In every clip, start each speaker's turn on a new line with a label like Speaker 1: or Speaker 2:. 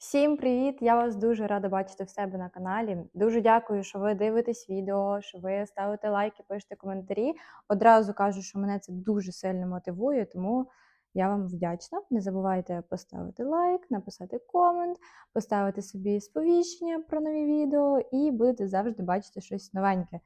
Speaker 1: Всім привіт! Я вас дуже рада бачити в себе на каналі. Дуже дякую, що ви дивитесь відео, що ви ставите лайки, пишете коментарі. Одразу кажу, що мене це дуже сильно мотивує, тому я вам вдячна. Не забувайте поставити лайк, написати комент, поставити собі сповіщення про нові відео і будете завжди бачити щось новеньке.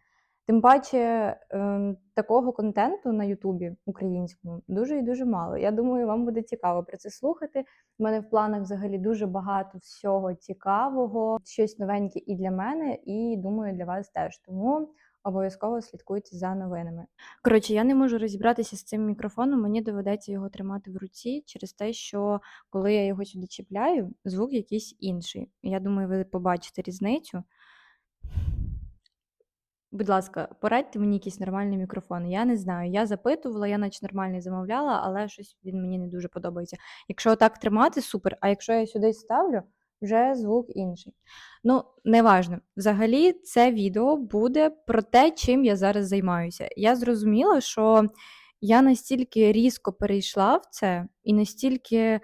Speaker 1: Тим паче ем, такого контенту на Ютубі українському дуже і дуже мало. Я думаю, вам буде цікаво про це слухати. У мене в планах взагалі дуже багато всього цікавого, щось новеньке і для мене, і думаю, для вас теж. Тому обов'язково слідкуйте за новинами. Коротше, я не можу розібратися з цим мікрофоном. Мені доведеться його тримати в руці через те, що коли я його сюди чіпляю, звук якийсь інший. Я думаю, ви побачите різницю. Будь ласка, порадьте мені якийсь нормальний мікрофон. Я не знаю. Я запитувала, я наче нормальний замовляла, але щось він мені не дуже подобається. Якщо так тримати, супер. А якщо я сюди ставлю, вже звук інший. Ну, неважно. Взагалі, це відео буде про те, чим я зараз займаюся. Я зрозуміла, що я настільки різко перейшла в це, і настільки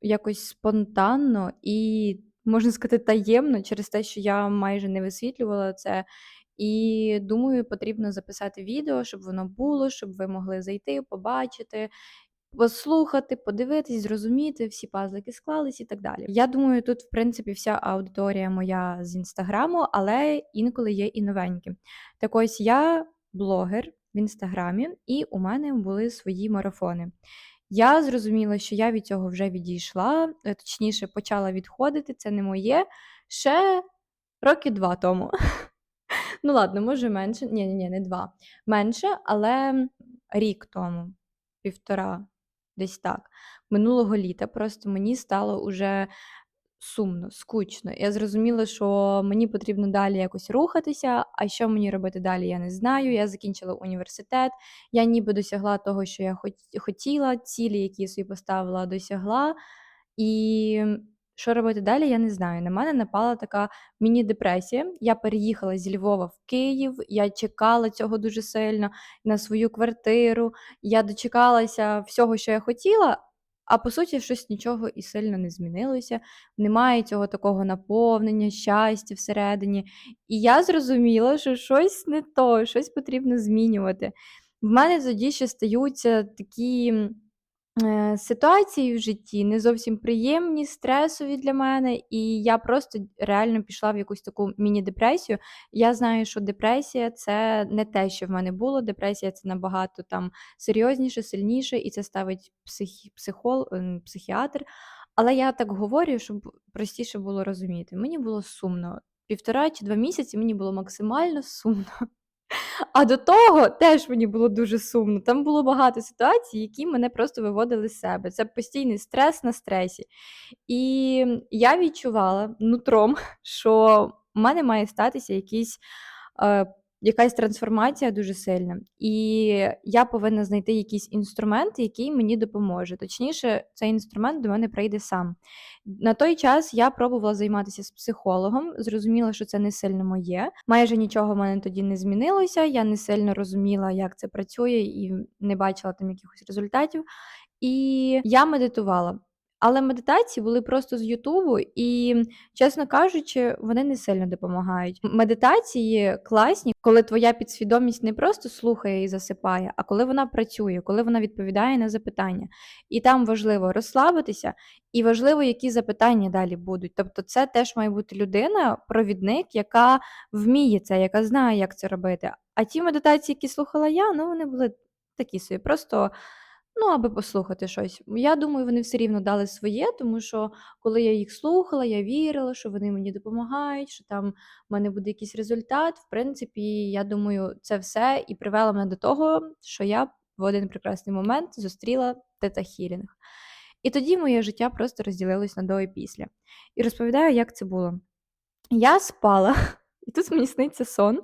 Speaker 1: якось спонтанно і, можна сказати, таємно через те, що я майже не висвітлювала це. І думаю, потрібно записати відео, щоб воно було, щоб ви могли зайти, побачити, послухати, подивитись, зрозуміти, всі пазлики склались і так далі. Я думаю, тут, в принципі, вся аудиторія моя з інстаграму, але інколи є і новенькі. Так ось я блогер в інстаграмі, і у мене були свої марафони. Я зрозуміла, що я від цього вже відійшла, точніше, почала відходити, це не моє ще роки два тому. Ну, ладно, може менше. Ні, ні, ні, не два. Менше, але рік тому, півтора, десь так. Минулого літа просто мені стало уже сумно, скучно. Я зрозуміла, що мені потрібно далі якось рухатися, а що мені робити далі, я не знаю. Я закінчила університет, я ніби досягла того, що я хотіла, цілі, які я собі поставила, досягла. І що робити далі, я не знаю. На мене напала така міні-депресія. Я переїхала зі Львова в Київ, я чекала цього дуже сильно на свою квартиру. Я дочекалася всього, що я хотіла, а по суті, щось нічого і сильно не змінилося. Немає цього такого наповнення, щастя всередині. І я зрозуміла, що щось не то, щось потрібно змінювати. В мене тоді ще стаються такі. Е, ситуації в житті не зовсім приємні, стресові для мене, і я просто реально пішла в якусь таку міні-депресію. Я знаю, що депресія це не те, що в мене було. Депресія це набагато там серйозніше, сильніше, і це ставить психі, психол, ем, психіатр. Але я так говорю, щоб простіше було розуміти. Мені було сумно. Півтора чи два місяці мені було максимально сумно. А до того теж мені було дуже сумно. Там було багато ситуацій, які мене просто виводили з себе. Це постійний стрес на стресі. І я відчувала нутром, що в мене має статися якийсь е, якась трансформація дуже сильна, і я повинна знайти якийсь інструмент, який мені допоможе. Точніше, цей інструмент до мене прийде сам. На той час я пробувала займатися з психологом, зрозуміла, що це не сильно моє. Майже нічого в мене тоді не змінилося. Я не сильно розуміла, як це працює, і не бачила там якихось результатів. І я медитувала. Але медитації були просто з Ютубу, і, чесно кажучи, вони не сильно допомагають. Медитації класні, коли твоя підсвідомість не просто слухає і засипає, а коли вона працює, коли вона відповідає на запитання. І там важливо розслабитися, і важливо, які запитання далі будуть. Тобто, це теж має бути людина, провідник, яка вміє це, яка знає, як це робити. А ті медитації, які слухала я, ну вони були такі собі, просто. Ну, аби послухати щось. Я думаю, вони все рівно дали своє, тому що коли я їх слухала, я вірила, що вони мені допомагають, що там в мене буде якийсь результат. В принципі, я думаю, це все і привело мене до того, що я в один прекрасний момент зустріла тета-хілінг. І тоді моє життя просто розділилось на до і після. І розповідаю, як це було. Я спала і тут мені сниться сон,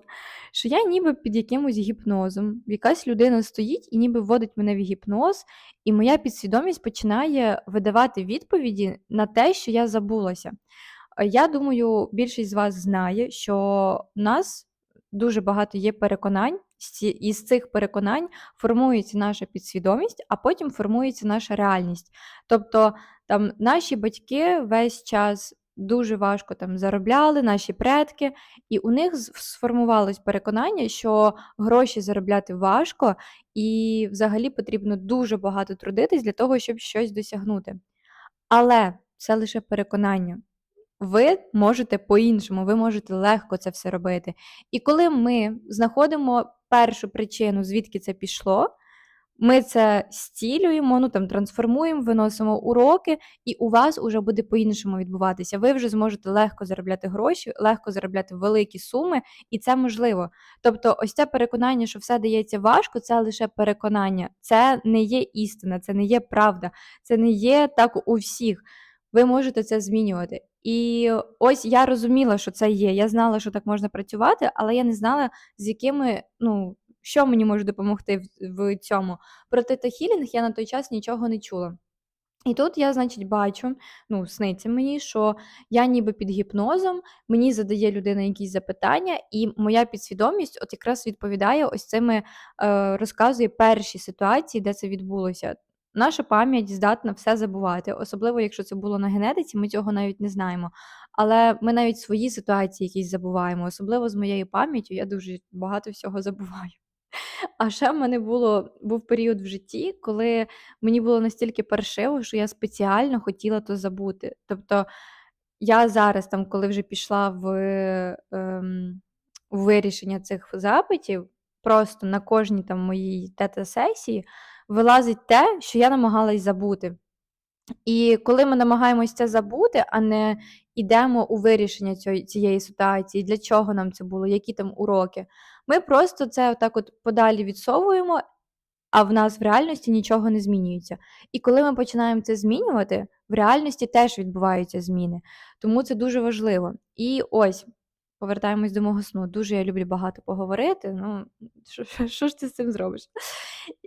Speaker 1: що я ніби під якимось гіпнозом. Якась людина стоїть і ніби вводить мене в гіпноз, і моя підсвідомість починає видавати відповіді на те, що я забулася. Я думаю, більшість з вас знає, що в нас дуже багато є переконань, і з цих переконань формується наша підсвідомість, а потім формується наша реальність. Тобто Там наші батьки весь час дуже важко там заробляли, наші предки, і у них сформувалось переконання, що гроші заробляти важко, і взагалі потрібно дуже багато трудитись для того, щоб щось досягнути. Але це лише переконання. Ви можете по-іншому, ви можете легко це все робити. І коли ми знаходимо першу причину, звідки це пішло, ми це зцілюємо, ну там трансформуємо, виносимо уроки, і у вас уже буде по-іншому відбуватися. Ви вже зможете легко заробляти гроші, легко заробляти великі суми, і це можливо. Тобто, ось це переконання, що все дається важко, це лише переконання, це не є істина, це не є правда, це не є так у всіх. Ви можете це змінювати. І ось я розуміла, що це є. Я знала, що так можна працювати, але я не знала, з якими, ну, що мені може допомогти в, в цьому. Про тета-хілінг я на той час нічого не чула. І тут я, значить, бачу, ну, сниться мені, що я ніби під гіпнозом, мені задає людина якісь запитання, і моя підсвідомість от якраз відповідає ось цими, е, розказує перші ситуації, де це відбулося. Наша пам'ять здатна все забувати, особливо якщо це було на генетиці, ми цього навіть не знаємо. Але ми навіть свої ситуації якісь забуваємо, особливо з моєю пам'яттю, я дуже багато всього забуваю. А ще в мене було був період в житті, коли мені було настільки паршиво, що я спеціально хотіла то забути. Тобто я зараз, там, коли вже пішла в, ем, в вирішення цих запитів, просто на кожній там моїй тета-сесії вилазить те, що я намагалась забути. І коли ми намагаємось це забути, а не йдемо у вирішення цієї ситуації, для чого нам це було, які там уроки, ми просто це отак от подалі відсовуємо, а в нас в реальності нічого не змінюється. І коли ми починаємо це змінювати, в реальності теж відбуваються зміни. Тому це дуже важливо. І ось. Повертаємось до мого сну. Дуже я люблю багато поговорити. Ну, що, ж ти з цим зробиш?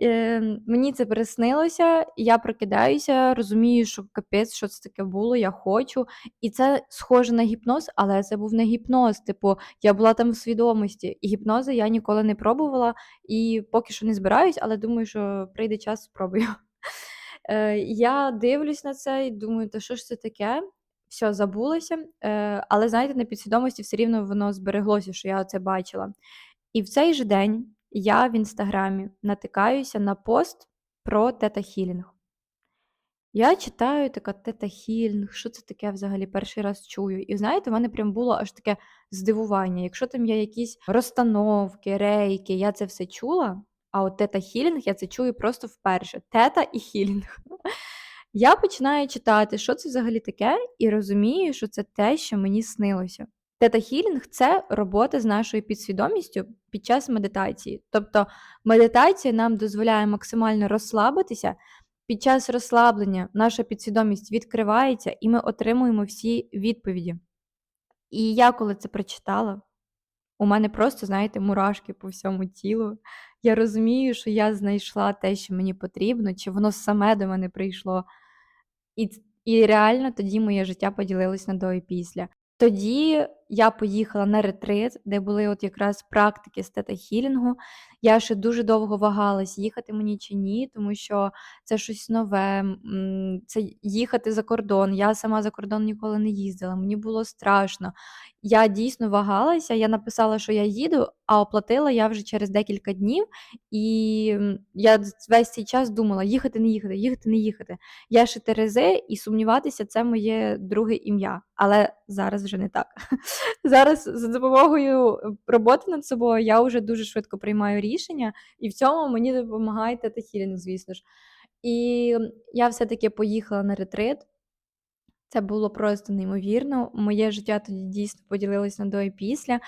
Speaker 1: Е, Мені це приснилося, я прокидаюся, розумію, що капець, що це таке було, я хочу. І це схоже на гіпноз, але це був не гіпноз. Типу, я була там в свідомості. І гіпнози я ніколи не пробувала і поки що не збираюсь, але думаю, що прийде час, спробую. Е, Я дивлюсь на це і думаю, та що ж це таке? Все забулося, е, але знаєте, на підсвідомості все рівно воно збереглося, що я це бачила. І в цей же день я в інстаграмі натикаюся на пост про тета-хілінг. Я читаю така тета-хілінг, що це таке взагалі перший раз чую. І знаєте, в мене прям було аж таке здивування. Якщо там є якісь розстановки, рейки, я це все чула. А от тета-хілінг я це чую просто вперше. Тета і хілінг. Я починаю читати, що це взагалі таке, і розумію, що це те, що мені снилося. Тета-хілінг це робота з нашою підсвідомістю під час медитації. Тобто медитація нам дозволяє максимально розслабитися. Під час розслаблення наша підсвідомість відкривається, і ми отримуємо всі відповіді. І я, коли це прочитала, у мене просто, знаєте, мурашки по всьому тілу. Я розумію, що я знайшла те, що мені потрібно, чи воно саме до мене прийшло. І і реально тоді моє життя поділилось на до і після. Тоді я поїхала на ретрит, де були от якраз практики з тета-хілінгу. Я ще дуже довго вагалась, їхати мені чи ні, тому що це щось нове, це їхати за кордон. Я сама за кордон ніколи не їздила, мені було страшно. Я дійсно вагалася, я написала, що я їду, а оплатила я вже через декілька днів, і я весь цей час думала: їхати, не їхати, їхати, не їхати. Я ще Терези, і сумніватися це моє друге ім'я. Але зараз вже не так. Зараз за допомогою роботи над собою я вже дуже швидко приймаю рішення, і в цьому мені допомагає тета-хілінг, звісно ж. І я все-таки поїхала на ретрит. Це було просто неймовірно. Моє життя тоді дійсно поділилось на до і після.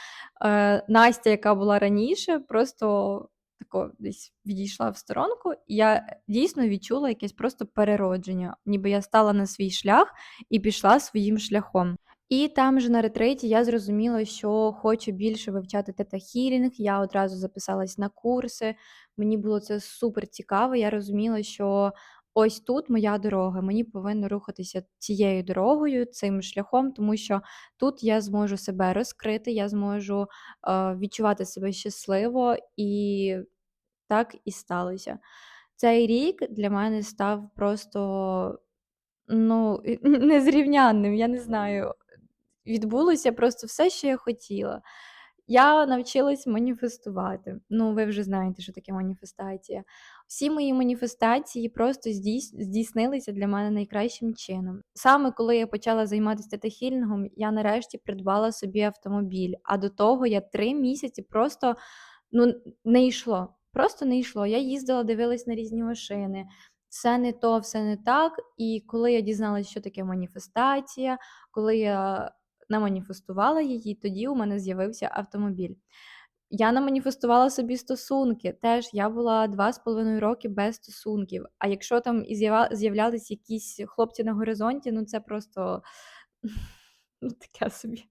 Speaker 1: Е, Настя, яка була раніше, просто тако десь відійшла в сторонку, і я дійсно відчула якесь просто переродження, ніби я стала на свій шлях і пішла своїм шляхом. І там же на ретриті я зрозуміла, що хочу більше вивчати тета-хілінг. Я одразу записалась на курси. Мені було це супер цікаво. Я розуміла, що ось тут моя дорога. Мені повинно рухатися цією дорогою, цим шляхом, тому що тут я зможу себе розкрити, я зможу е, відчувати себе щасливо, і так і сталося. Цей рік для мене став просто ну, незрівнянним. Я не знаю. Відбулося просто все, що я хотіла. Я навчилась маніфестувати. Ну, ви вже знаєте, що таке маніфестація. Всі мої маніфестації просто здійснилися для мене найкращим чином. Саме коли я почала займатися тета-хілінгом, я нарешті придбала собі автомобіль, а до того я 3 місяці просто, ну, не йшло, просто не йшло. Я їздила, дивилась на різні машини, все не то, все не так. І коли я дізналась, що таке маніфестація, коли я наманіфестувала її, тоді у мене з'явився автомобіль. Я наманіфестувала собі стосунки. Теж я була 2,5 роки без стосунків. А якщо там і з'являлись якісь хлопці на горизонті, ну це просто ну таке собі.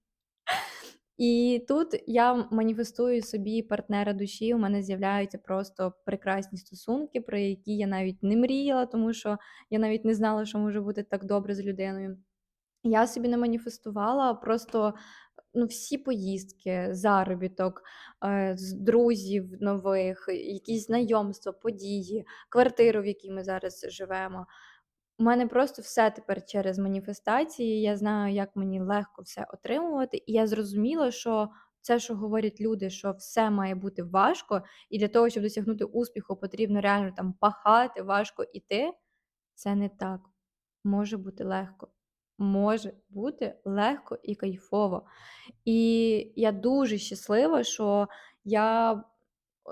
Speaker 1: І тут я маніфестую собі партнера душі. У мене з'являються просто прекрасні стосунки, про які я навіть не мріяла, тому що я навіть не знала, що може бути так добре з людиною. Я собі наманіфестувала просто, ну, всі поїздки, заробіток, е, з друзів нових, якісь знайомства, події, квартиру, в якій ми зараз живемо. У мене просто все тепер через маніфестації. Я знаю, як мені легко все отримувати, і я зрозуміла, що це, що говорять люди, що все має бути важко, і для того, щоб досягнути успіху, потрібно реально там пахати, важко іти. Це не так. Може бути легко. Може бути легко і кайфово. І я дуже щаслива, що я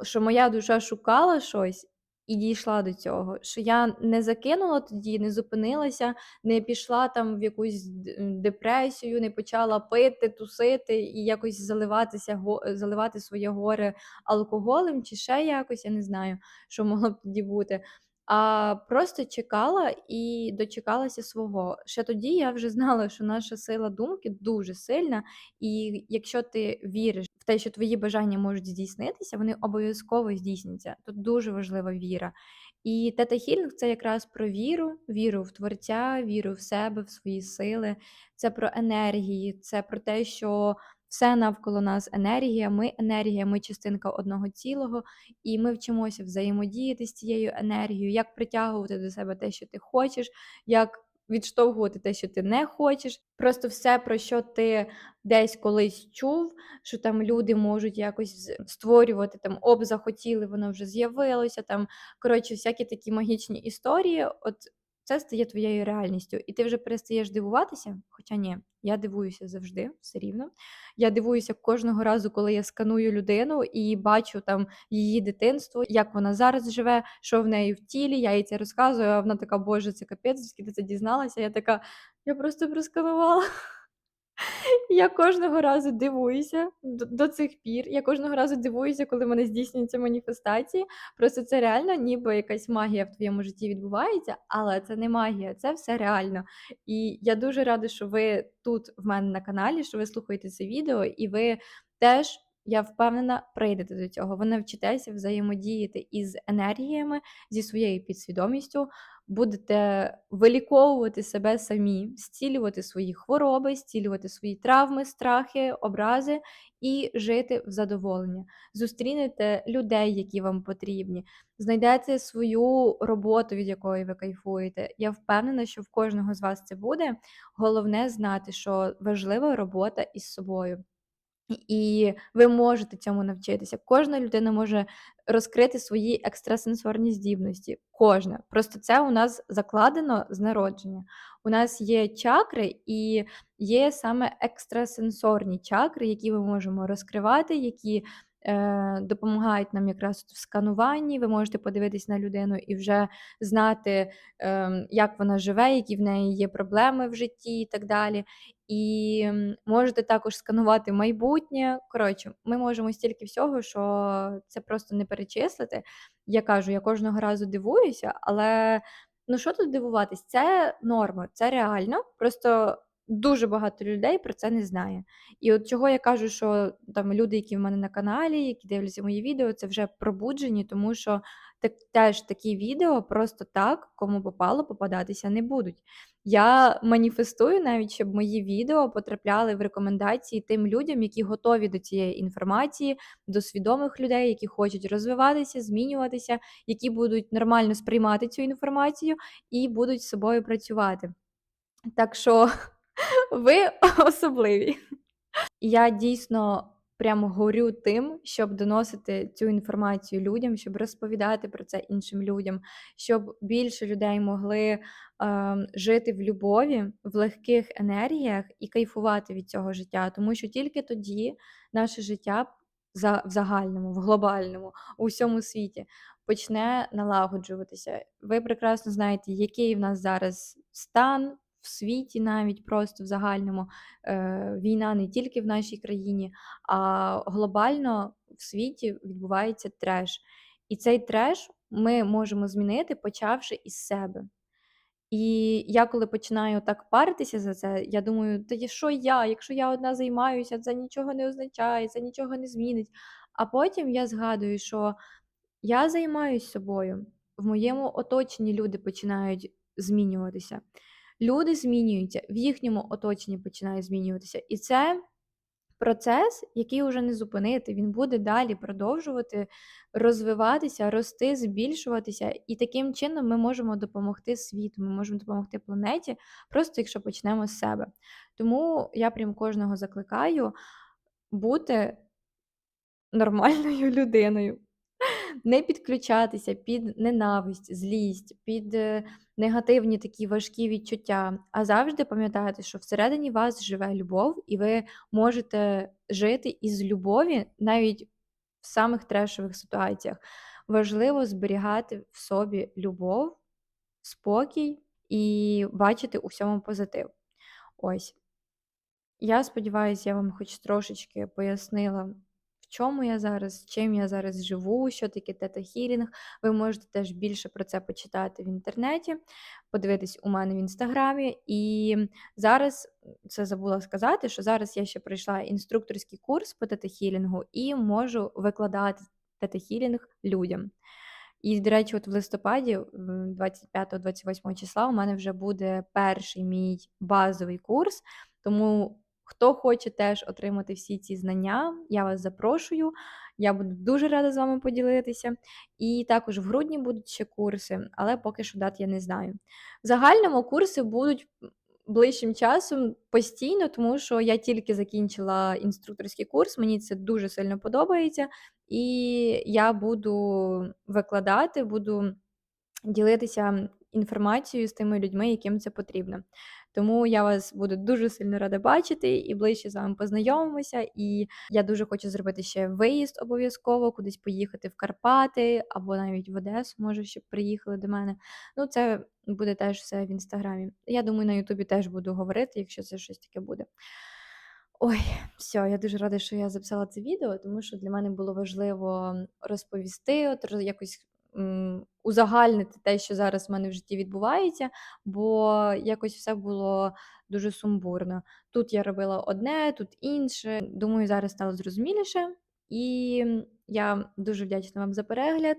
Speaker 1: що моя душа шукала щось і дійшла до цього. Що я не закинула тоді, не зупинилася, не пішла там в якусь депресію, не почала пити, тусити і якось заливатися заливати своє горе алкоголем чи ще якось, я не знаю, що могло б тоді бути. А просто чекала і дочекалася свого. Ще тоді я вже знала, що наша сила думки дуже сильна, і якщо ти віриш в те, що твої бажання можуть здійснитися, вони обов'язково здійсняться. Тут дуже важлива віра. І Тета Хілінг це якраз про віру, віру в творця, віру в себе, в свої сили. Це про енергії, це про те, що все навколо нас енергія, ми енергія, ми частинка одного цілого, і ми вчимося взаємодіяти з цією енергією, як притягувати до себе те, що ти хочеш, як відштовхувати те, що ти не хочеш. Просто все, про що ти десь колись чув, що там люди можуть якось створювати там об захотіли, воно вже з'явилося. Там коротше, всякі такі магічні історії. От це стає твоєю реальністю, і ти вже перестаєш дивуватися. Хоча ні, я дивуюся завжди, все рівно. Я дивуюся кожного разу, коли я сканую людину і бачу там її дитинство, як вона зараз живе, що в неї в тілі. Я їй це розказую, а вона така, боже, це капець, звідки ти це дізналася. Я така, я просто просканувала. Я кожного разу дивуюся до, до цих пір. Я кожного разу дивуюся, коли мене здійснюються маніфестації. Просто це реально, ніби якась магія в твоєму житті відбувається, але це не магія, це все реально. І я дуже рада, що ви тут в мене на каналі, що ви слухаєте це відео, і ви теж. Я впевнена, прийдете до цього. Ви навчитеся взаємодіяти із енергіями, зі своєю підсвідомістю, будете виліковувати себе самі, зцілювати свої хвороби, зцілювати свої травми, страхи, образи і жити в задоволенні. Зустрінете людей, які вам потрібні, знайдете свою роботу, від якої ви кайфуєте. Я впевнена, що в кожного з вас це буде. Головне знати, що важлива робота із собою. І ви можете цьому навчитися. Кожна людина може розкрити свої екстрасенсорні здібності. Кожна. Просто це у нас закладено з народження. У нас є чакри і є саме екстрасенсорні чакри, які ми можемо розкривати, які е, допомагають нам якраз в скануванні. Ви можете подивитись на людину і вже знати, е, як вона живе, які в неї є проблеми в житті і так далі. І можете також сканувати майбутнє. Коротше, ми можемо стільки всього, що це просто не перечислити. Я кажу, я кожного разу дивуюся, але ну що тут дивуватись? Це норма, це реально. Просто дуже багато людей про це не знає. І от чого я кажу, що там люди, які в мене на каналі, які дивляться мої відео, це вже пробуджені, тому що так теж такі відео просто так, кому попало, попадатися не будуть. Я маніфестую навіть, щоб мої відео потрапляли в рекомендації тим людям, які готові до цієї інформації, до свідомих людей, які хочуть розвиватися, змінюватися, які будуть нормально сприймати цю інформацію і будуть з собою працювати. Так що ви особливі. Я дійсно прям горю тим, щоб доносити цю інформацію людям, щоб розповідати про це іншим людям, щоб більше людей могли е, жити в любові, в легких енергіях і кайфувати від цього життя. Тому що тільки тоді наше життя в загальному, в глобальному, у всьому світі почне налагоджуватися. Ви прекрасно знаєте, який в нас зараз стан в світі, навіть просто в загальному е, війна не тільки в нашій країні, а глобально в світі відбувається треш. І цей треш ми можемо змінити, почавши із себе. І я коли починаю так паритися за це, я думаю, тоді що я? Якщо я одна займаюся, це нічого не означає, це нічого не змінить. А потім я згадую, що я займаюсь собою, в моєму оточенні люди починають змінюватися. Люди змінюються, в їхньому оточенні починає змінюватися. І це процес, який уже не зупинити. Він буде далі продовжувати розвиватися, рости, збільшуватися. І таким чином ми можемо допомогти світу, ми можемо допомогти планеті, просто якщо почнемо з себе. Тому я прям кожного закликаю бути нормальною людиною не підключатися під ненависть, злість, під е, негативні такі важкі відчуття, а завжди пам'ятати, що всередині вас живе любов, і ви можете жити із любові навіть в самих трешових ситуаціях. Важливо зберігати в собі любов, спокій і бачити у всьому позитив. Ось. Я сподіваюся, я вам хоч трошечки пояснила чому я зараз, чим я зараз живу, що таке тета-хілінг. Ви можете теж більше про це почитати в інтернеті, подивитись у мене в інстаграмі. І зараз це забула сказати, що зараз я ще пройшла інструкторський курс по тета-хілінгу і можу викладати тета-хілінг людям. І, до речі, от в листопаді, 25-28 числа, у мене вже буде перший мій базовий курс, тому Хто хоче теж отримати всі ці знання, я вас запрошую. Я буду дуже рада з вами поділитися. І також в грудні будуть ще курси, але поки що дат я не знаю. В загальному курси будуть ближчим часом постійно, тому що я тільки закінчила інструкторський курс, мені це дуже сильно подобається, і я буду викладати, буду ділитися інформацією з тими людьми, яким це потрібно. Тому я вас буду дуже сильно рада бачити і ближче з вами познайомимося. І я дуже хочу зробити ще виїзд обов'язково, кудись поїхати в Карпати або навіть в Одесу, може, щоб приїхали до мене. Ну, це буде теж все в інстаграмі. Я думаю, на Ютубі теж буду говорити, якщо це щось таке буде. Ой, все, я дуже рада, що я записала це відео, тому що для мене було важливо розповісти, от якось узагальнити те, що зараз в мене в житті відбувається, бо якось все було дуже сумбурно. Тут я робила одне, тут інше. Думаю, зараз стало зрозуміліше. І я дуже вдячна вам за перегляд.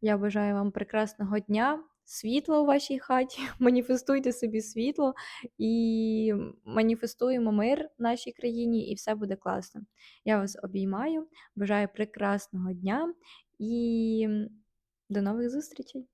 Speaker 1: Я бажаю вам прекрасного дня, світла у вашій хаті. Маніфестуйте собі світло і маніфестуємо мир в нашій країні, і все буде класно. Я вас обіймаю, бажаю прекрасного дня і. До нових зустрічей!